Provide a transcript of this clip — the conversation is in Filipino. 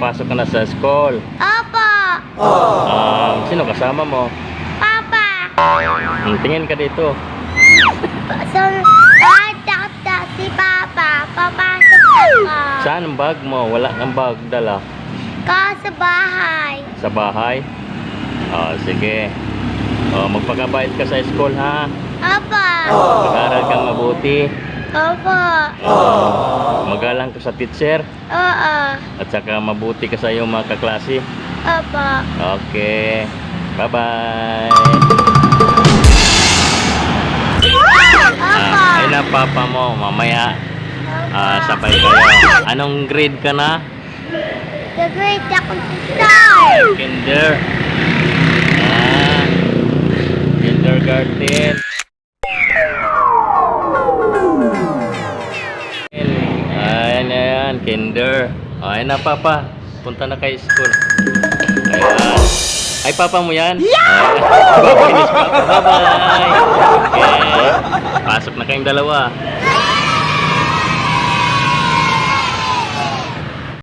ka na sa school. Opo. Um, sino kasama mo? Papa. Hmm, tingin ka dito. So, ah, takta si Papa. Papasok ako. Saan ang bag mo? Wala kang bag dala. Ka sa bahay. Sa bahay? Oh, sige. Oh, magpakabait ka sa school ha. Opo. Mag-aral kang mabuti. Opo. Oh, magalang ka sa teacher. Oo. At saka mabuti ka sa iyong mga kaklase. Opo. Okay. Bye-bye. Ah, ang papa mo. Mamaya ah, sabay kayo. Anong grade ka na? The great ako star. Kinder. Ah, kindergarten. Ayan, ayan, kinder. Ayan na, papa. Punta na kay school. Ayan. Ay, papa mo yan? Yeah! Bye-bye. Bye-bye. Okay. Pasok na kayong dalawa.